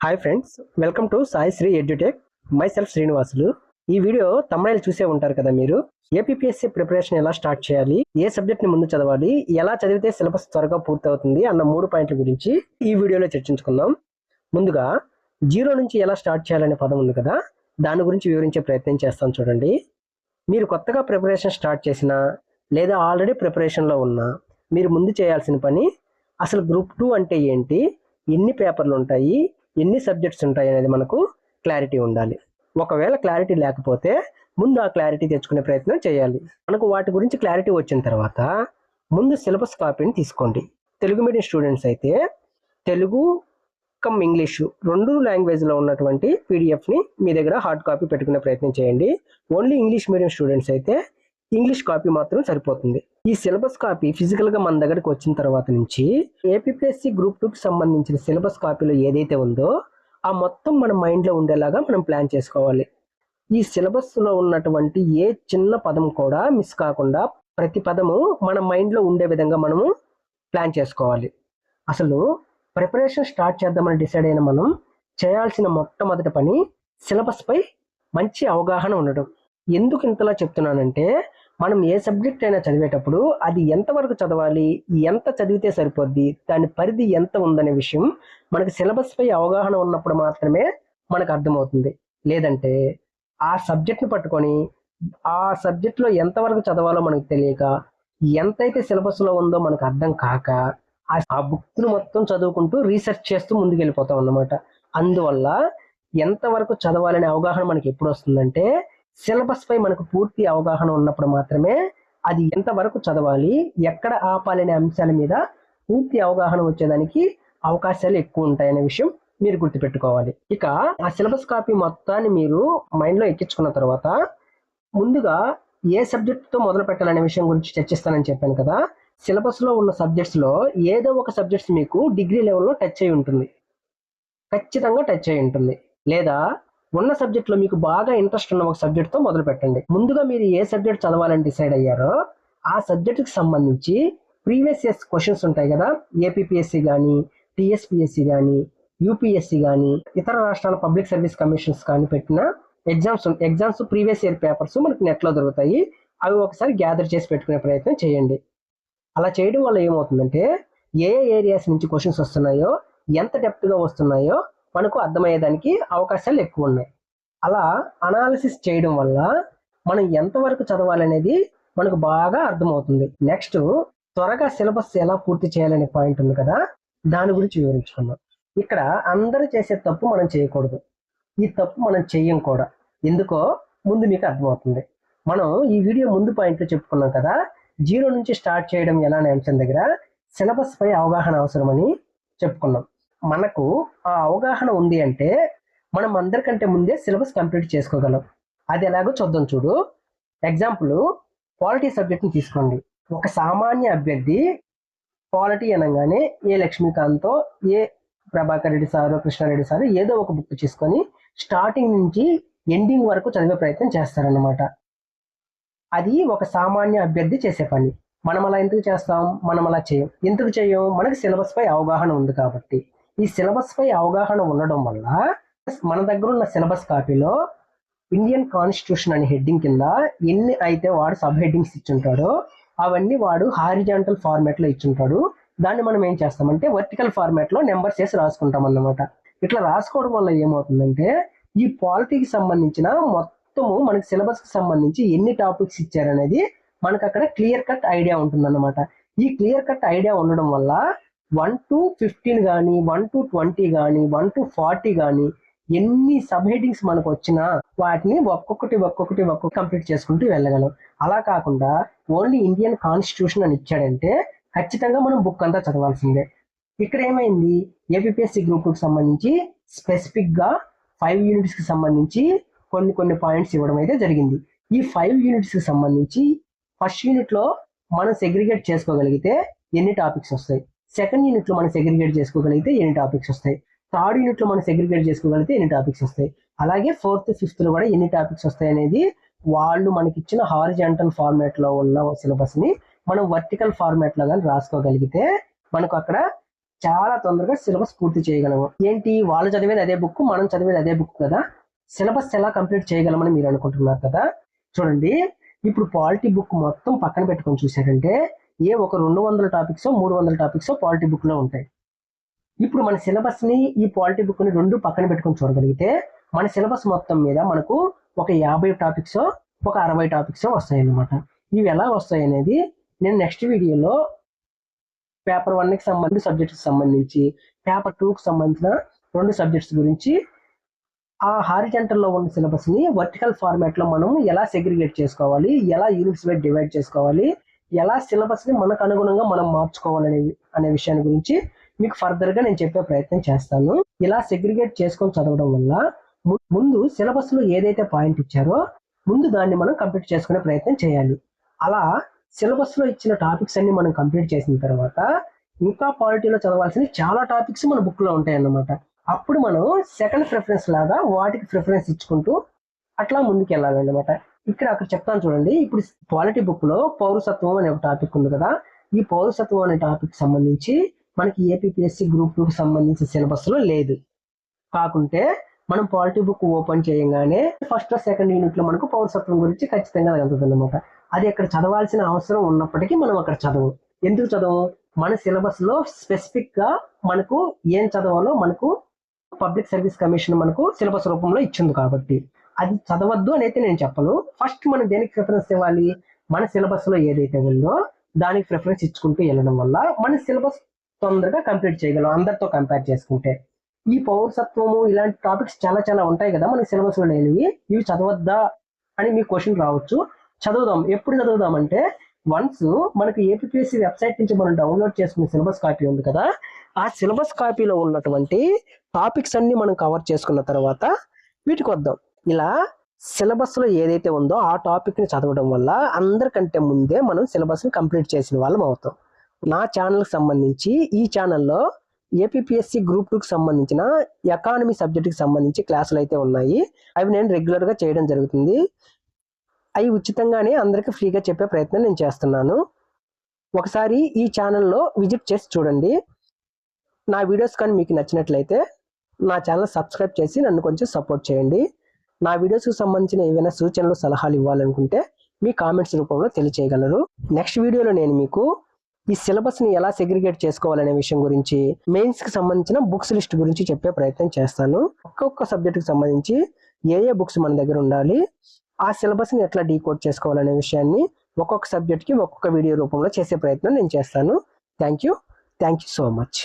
Hi friends welcome to Sai Sri Edutech myself Srinivasulu ఈ video తమిళ చూసే ఉంటారు కదా మీరు. ఏపీఎస్సీ ప్రిపరేషన్ ఎలా స్టార్ట్ చేయాలి ఏ సబ్జెక్ట్ని ముందు చదవాలి ఎలా చదివితే సిలబస్ త్వరగా పూర్తవుతుంది అన్న మూడు పాయింట్ల గురించి ఈ వీడియోలో చర్చించుకుందాం. ముందుగా జీరో నుంచి ఎలా స్టార్ట్ చేయాలనే పదం ఉంది కదా దాని గురించి వివరించే ప్రయత్నం చేస్తాను చూడండి. మీరు కొత్తగా ప్రిపరేషన్ స్టార్ట్ చేసినా లేదా ఆల్రెడీ ప్రిపరేషన్లో ఉన్నా మీరు ముందు చేయాల్సిన పని అసలు గ్రూప్ టూ అంటే ఏంటి ఎన్ని పేపర్లు ఉంటాయి ఎన్ని సబ్జెక్ట్స్ ఉంటాయి అనేది మనకు క్లారిటీ ఉండాలి. ఒకవేళ క్లారిటీ లేకపోతే ముందు ఆ క్లారిటీ తెచ్చుకునే ప్రయత్నం చేయాలి. మనకు వాటి గురించి క్లారిటీ వచ్చిన తర్వాత ముందు సిలబస్ కాపీని తీసుకోండి. తెలుగు మీడియం స్టూడెంట్స్ అయితే తెలుగు కమ్ ఇంగ్లీషు రెండు లాంగ్వేజ్లో ఉన్నటువంటి పీడిఎఫ్ని మీ దగ్గర హార్డ్ కాపీ పెట్టుకునే ప్రయత్నం చేయండి. ఓన్లీ ఇంగ్లీష్ మీడియం స్టూడెంట్స్ అయితే ఇంగ్లీష్ కాపీ మాత్రం సరిపోతుంది. ఈ సిలబస్ కాపీ ఫిజికల్గా మన దగ్గరకు వచ్చిన తర్వాత నుంచి ఏపీఎస్సి గ్రూప్ టూ కి సంబంధించిన సిలబస్ కాపీలో ఏదైతే ఉందో ఆ మొత్తం మన మైండ్లో ఉండేలాగా మనం ప్లాన్ చేసుకోవాలి. ఈ సిలబస్లో ఉన్నటువంటి ఏ చిన్న పదం కూడా మిస్ కాకుండా ప్రతి పదము మన మైండ్లో ఉండే విధంగా మనము ప్లాన్ చేసుకోవాలి. అసలు ప్రిపరేషన్ స్టార్ట్ చేద్దామని డిసైడ్ అయిన మనం చేయాల్సిన మొట్టమొదటి పని సిలబస్ పై మంచి అవగాహన ఉండడం. ఎందుకు ఇంతలా చెప్తున్నానంటే మనం ఏ సబ్జెక్ట్ అయినా చదివేటప్పుడు అది ఎంతవరకు చదవాలి ఎంత చదివితే సరిపోద్ది దాని పరిధి ఎంత ఉందనే విషయం మనకి సిలబస్ పై అవగాహన ఉన్నప్పుడు మాత్రమే మనకు అర్థమవుతుంది. లేదంటే ఆ సబ్జెక్ట్ని పట్టుకొని ఆ సబ్జెక్ట్లో ఎంతవరకు చదవాలో మనకు తెలియక ఎంతైతే సిలబస్లో ఉందో మనకు అర్థం కాక ఆ- బుక్ను మొత్తం చదువుకుంటూ రీసెర్చ్ చేస్తూ ముందుకెళ్ళిపోతాం అన్నమాట. అందువల్ల ఎంతవరకు చదవాలనే అవగాహన మనకి ఎప్పుడు వస్తుందంటే సిలబస్ పై మనకు పూర్తి అవగాహన ఉన్నప్పుడు మాత్రమే అది ఎంతవరకు చదవాలి ఎక్కడ ఆపాలనే అంశాల మీద పూర్తి అవగాహన వచ్చేదానికి అవకాశాలు ఎక్కువ ఉంటాయనే విషయం మీరు గుర్తుపెట్టుకోవాలి. ఇక ఆ సిలబస్ కాపీ మొత్తాన్ని మీరు మైండ్లో ఎక్కించుకున్న తర్వాత ముందుగా ఏ సబ్జెక్ట్తో మొదలు పెట్టాలనే విషయం గురించి చర్చిస్తానని చెప్పాను కదా సిలబస్లో ఉన్న సబ్జెక్ట్స్లో ఏదో ఒక సబ్జెక్ట్స్ మీకు డిగ్రీ లెవెల్లో టచ్ అయి ఉంటుంది. ఖచ్చితంగా టచ్ అయి ఉంటుంది. లేదా ఉన్న సబ్జెక్ట్లో మీకు బాగా ఇంట్రెస్ట్ ఉన్న ఒక సబ్జెక్ట్తో మొదలు పెట్టండి. ముందుగా మీరు ఏ సబ్జెక్ట్ చదవాలని డిసైడ్ అయ్యారో ఆ సబ్జెక్టుకి సంబంధించి ప్రీవియస్ ఇయర్స్ క్వశ్చన్స్ ఉంటాయి కదా. ఏపీపీఎస్సీ కానీ టీఎస్పీఎస్సీ కానీ యూపీఎస్సీ కానీ ఇతర రాష్ట్రాల పబ్లిక్ సర్వీస్ కమిషన్స్ కానీ పెట్టిన exams exams previous year papers మనకి నెట్లో దొరుకుతాయి. అవి ఒకసారి గ్యాదర్ చేసి పెట్టుకునే ప్రయత్నం చేయండి. అలా చేయడం వల్ల ఏమవుతుందంటే ఏ ఏ ఏరియాస్ నుంచి క్వశ్చన్స్ వస్తున్నాయో ఎంత డెప్త్గా వస్తున్నాయో మనకు అర్థమయ్యేదానికి అవకాశాలు ఎక్కువ ఉన్నాయి. అలా అనాలిసిస్ చేయడం వల్ల మనం ఎంతవరకు చదవాలనేది మనకు బాగా అర్థమవుతుంది. నెక్స్ట్ త్వరగా సిలబస్ ఎలా పూర్తి చేయాలనే పాయింట్ ఉంది కదా దాని గురించి వివరించుకుందాం. ఇక్కడ అందరూ చేసే తప్పు మనం చేయకూడదు. ఈ తప్పు మనం చెయ్యం కూడా. ఎందుకో ముందు మీకు అర్థమవుతుంది. మనం ఈ వీడియో ముందు పాయింట్లో చెప్పుకున్నాం కదా జీరో నుంచి స్టార్ట్ చేయడం ఎలా అనే అంశం దగ్గర సిలబస్ పై అవగాహన అవసరమని చెప్పుకున్నాం. మనకు ఆ అవగాహన ఉంది అంటే మనం అందరికంటే ముందే సిలబస్ కంప్లీట్ చేసుకోగలం. అది ఎలాగో చూద్దాం చూడు. ఎగ్జాంపుల్ పాలిటీ సబ్జెక్ట్ని తీసుకోండి. ఒక సామాన్య అభ్యర్థి పాలిటీ అనగానే ఏ లక్ష్మీకాంత్తో ఏ ప్రభాకర్ రెడ్డి సారు కృష్ణారెడ్డి సారు ఏదో ఒక బుక్ తీసుకొని స్టార్టింగ్ నుంచి ఎండింగ్ వరకు చదివే ప్రయత్నం చేస్తారన్నమాట. అది ఒక సామాన్య అభ్యర్థి చేసే పని. మనం అలా ఎందుకు చేస్తాం? మనం అలా చేయం. ఎందుకు చేయం? మనకు సిలబస్ పై అవగాహన ఉంది కాబట్టి. ఈ సిలబస్ పై అవగాహన ఉండడం వల్ల మన దగ్గర ఉన్న సిలబస్ కాపీలో ఇండియన్ కాన్స్టిట్యూషన్ అనే హెడ్డింగ్ కింద ఎన్ని అయితే వాడు సబ్ హెడ్డింగ్స్ ఇచ్చుంటాడో అవన్నీ వాడు హారిజాంటల్ ఫార్మాట్లో ఇచ్చుంటాడు. దాన్ని మనం ఏం చేస్తామంటే వర్టికల్ ఫార్మాట్లో నెంబర్స్ వేసి రాసుకుంటాం అన్నమాట. ఇట్లా రాసుకోవడం వల్ల ఏమవుతుందంటే ఈ పాలిటీకి సంబంధించిన మొత్తము మనకి సిలబస్కి సంబంధించి ఎన్ని టాపిక్స్ ఇచ్చారనేది మనకు అక్కడ క్లియర్ కట్ ఐడియా ఉంటుందన్నమాట. ఈ క్లియర్ కట్ ఐడియా ఉండడం వల్ల వన్ టు ఫిఫ్టీన్ కానీ వన్ టు ట్వంటీ కానీ వన్ టు ఫార్టీ కానీ ఎన్ని సబ్ హెడ్డింగ్స్ మనకు వచ్చినా వాటిని ఒక్కొక్కటి ఒక్కొక్కటి ఒక్కొక్కటి కంప్లీట్ చేసుకుంటూ వెళ్ళగలం. అలా కాకుండా ఓన్లీ ఇండియన్ కాన్స్టిట్యూషన్ అని ఇచ్చాడంటే ఖచ్చితంగా మనం బుక్ అంతా చదవాల్సిందే. ఇక్కడ ఏమైంది? ఏపీఎస్సి గ్రూప్కి సంబంధించి స్పెసిఫిక్గా ఫైవ్ యూనిట్స్కి సంబంధించి కొన్ని కొన్ని పాయింట్స్ ఇవ్వడం అయితే జరిగింది. ఈ ఫైవ్ యూనిట్స్కి సంబంధించి ఫస్ట్ యూనిట్లో మనం సెగ్రిగేట్ చేసుకోగలిగితే ఎన్ని టాపిక్స్ వస్తాయి? సెకండ్ యూనిట్లో మనం సెగ్రిగేట్ చేసుకోగలిగితే ఎన్ని టాపిక్స్ వస్తాయి? థర్డ్ యూనిట్లో మనం సెగ్రిగేట్ చేసుకోగలిగితే ఎన్ని టాపిక్స్ వస్తాయి? అలాగే ఫోర్త్ ఫిఫ్త్లో కూడా ఎన్ని టాపిక్స్ వస్తాయి అనేది వాళ్ళు మనకి ఇచ్చిన హారిజాంటల్ ఫార్మాట్లో ఉన్న సిలబస్ని మనం వర్టికల్ ఫార్మాట్లో కానీ రాసుకోగలిగితే మనకు అక్కడ చాలా తొందరగా సిలబస్ పూర్తి చేయగలము. ఏంటి? వాళ్ళు చదివేది అదే బుక్ మనం చదివేది అదే బుక్ కదా? సిలబస్ ఎలా కంప్లీట్ చేయగలమని మీరు అనుకుంటున్నారు కదా? చూడండి. ఇప్పుడు పాలిటీ బుక్ మొత్తం పక్కన పెట్టుకొని చూసారంటే ఏ ఒక రెండు వందల టాపిక్స్ మూడు వందల టాపిక్స్ పాలిటీ బుక్లో ఉంటాయి. ఇప్పుడు మన సిలబస్ని ఈ పాలిటీ బుక్ని రెండు పక్కన పెట్టుకొని చూడగలిగితే మన సిలబస్ మొత్తం మీద మనకు ఒక యాభై టాపిక్స్ ఒక అరవై టాపిక్స్ వస్తాయి అన్నమాట ఇవి ఎలా వస్తాయి అనేది నేను నెక్స్ట్ వీడియోలో పేపర్ వన్కి సంబంధించి సబ్జెక్ట్స్ సంబంధించి పేపర్ టూకి సంబంధించిన రెండు సబ్జెక్ట్స్ గురించి ఆ హారిజెంటల్లో ఉన్న సిలబస్ని వర్టికల్ ఫార్మాట్లో మనం ఎలా సెగ్రిగేట్ చేసుకోవాలి ఎలా యూనిట్స్ వైడ్ డివైడ్ చేసుకోవాలి ఎలా సిలబస్ని మనకు అనుగుణంగా మనం మార్చుకోవాలనే అనే విషయాన్ని గురించి మీకు ఫర్దర్గా నేను చెప్పే ప్రయత్నం చేస్తాను. ఇలా సెగ్రిగేట్ చేసుకొని చదవడం వల్ల ముందు సిలబస్లో ఏదైతే పాయింట్ ఇచ్చారో ముందు దాన్ని మనం కంప్లీట్ చేసుకునే ప్రయత్నం చేయాలి. అలా సిలబస్లో ఇచ్చిన టాపిక్స్ అన్ని మనం కంప్లీట్ చేసిన తర్వాత ఇంకా పాలిటీలో చదవాల్సిన చాలా టాపిక్స్ మన బుక్లో అప్పుడు మనం సెకండ్ ప్రిఫరెన్స్ లాగా వాటికి ప్రిఫరెన్స్ ఇచ్చుకుంటూ అట్లా ముందుకు వెళ్ళాలన్నమాట ఇక్కడ అక్కడ చెప్తాను చూడండి. ఇప్పుడు పాలిటీ బుక్లో పౌరసత్వం అనే ఒక టాపిక్ ఉంది కదా. ఈ పౌరసత్వం అనే టాపిక్ సంబంధించి మనకి ఏపీఎస్సి గ్రూప్ టూ సంబంధించిన సిలబస్లో లేదు. కాకుంటే మనం పాలిటీ బుక్ ఓపెన్ చేయగానే ఫస్ట్ సెకండ్ యూనిట్లో మనకు పౌరసత్వం గురించి ఖచ్చితంగా వెళ్తుంది అనమాట అది అక్కడ చదవాల్సిన అవసరం ఉన్నప్పటికీ మనం అక్కడ చదవం. ఎందుకు చదవం? మన సిలబస్లో స్పెసిఫిక్గా మనకు ఏం చదవాలో మనకు పబ్లిక్ సర్వీస్ కమిషన్ మనకు సిలబస్ రూపంలో ఇచ్చింది కాబట్టి. అది చదవద్దు అని అయితే నేను చెప్పను. ఫస్ట్ మనం దేనికి ప్రిఫరెన్స్ ఇవ్వాలి? మన సిలబస్లో ఏదైతే ఉందో దానికి ప్రిఫరెన్స్ ఇచ్చుకుంటూ వెళ్ళడం వల్ల మన సిలబస్ తొందరగా కంప్లీట్ చేయగలం అందరితో కంపేర్ చేసుకుంటే. ఈ పౌరసత్వము ఇలాంటి టాపిక్స్ చాలా చాలా ఉంటాయి కదా మన సిలబస్లో లేనివి. ఇవి చదవద్దా అని మీ క్వశ్చన్ రావచ్చు. చదువుదాం. ఎప్పుడు చదువుదాం అంటే వన్స్ మనకి ఏపీఎస్సి వెబ్సైట్ నుంచి మనం డౌన్లోడ్ చేసుకునే సిలబస్ కాపీ ఉంది కదా ఆ సిలబస్ కాపీలో ఉన్నటువంటి టాపిక్స్ అన్ని మనం కవర్ చేసుకున్న తర్వాత వీటికి వద్దాం. ఇలా సిలబస్లో ఏదైతే ఉందో ఆ టాపిక్ని చదవడం వల్ల అందరికంటే ముందే మనం సిలబస్ని కంప్లీట్ చేసిన వాళ్ళం అవుతాం. నా ఛానల్కి సంబంధించి ఈ ఛానల్లో ఏపీఎస్సి గ్రూప్ టూకి సంబంధించిన ఎకానమీ సబ్జెక్టుకి సంబంధించి క్లాసులు అయితే ఉన్నాయి. అవి నేను రెగ్యులర్గా చేయడం జరుగుతుంది. అవి ఉచితంగానే అందరికీ ఫ్రీగా చెప్పే ప్రయత్నం నేను చేస్తున్నాను. ఒకసారి ఈ ఛానల్లో విజిట్ చేసి చూడండి. నా వీడియోస్ కానీ మీకు నచ్చినట్లయితే నా ఛానల్ సబ్స్క్రైబ్ చేసి నన్ను కొంచెం సపోర్ట్ చేయండి. నా వీడియోస్కి సంబంధించిన ఏవైనా సూచనలు సలహాలు ఇవ్వాలనుకుంటే మీ కామెంట్స్ రూపంలో తెలియచేయగలరు. నెక్స్ట్ వీడియోలో నేను మీకు ఈ సిలబస్ని ఎలా సెగ్రిగేట్ చేసుకోవాలనే విషయం గురించి మెయిన్స్కి సంబంధించిన బుక్స్ లిస్ట్ గురించి చెప్పే ప్రయత్నం చేస్తాను. ఒక్కొక్క సబ్జెక్టుకి సంబంధించి ఏ ఏ బుక్స్ మన దగ్గర ఉండాలి ఆ సిలబస్ని ఎట్లా డీకోడ్ చేసుకోవాలనే విషయాన్ని ఒక్కొక్క సబ్జెక్ట్కి ఒక్కొక్క వీడియో రూపంలో చేసే ప్రయత్నం నేను చేస్తాను. Thank you. Thank you so much.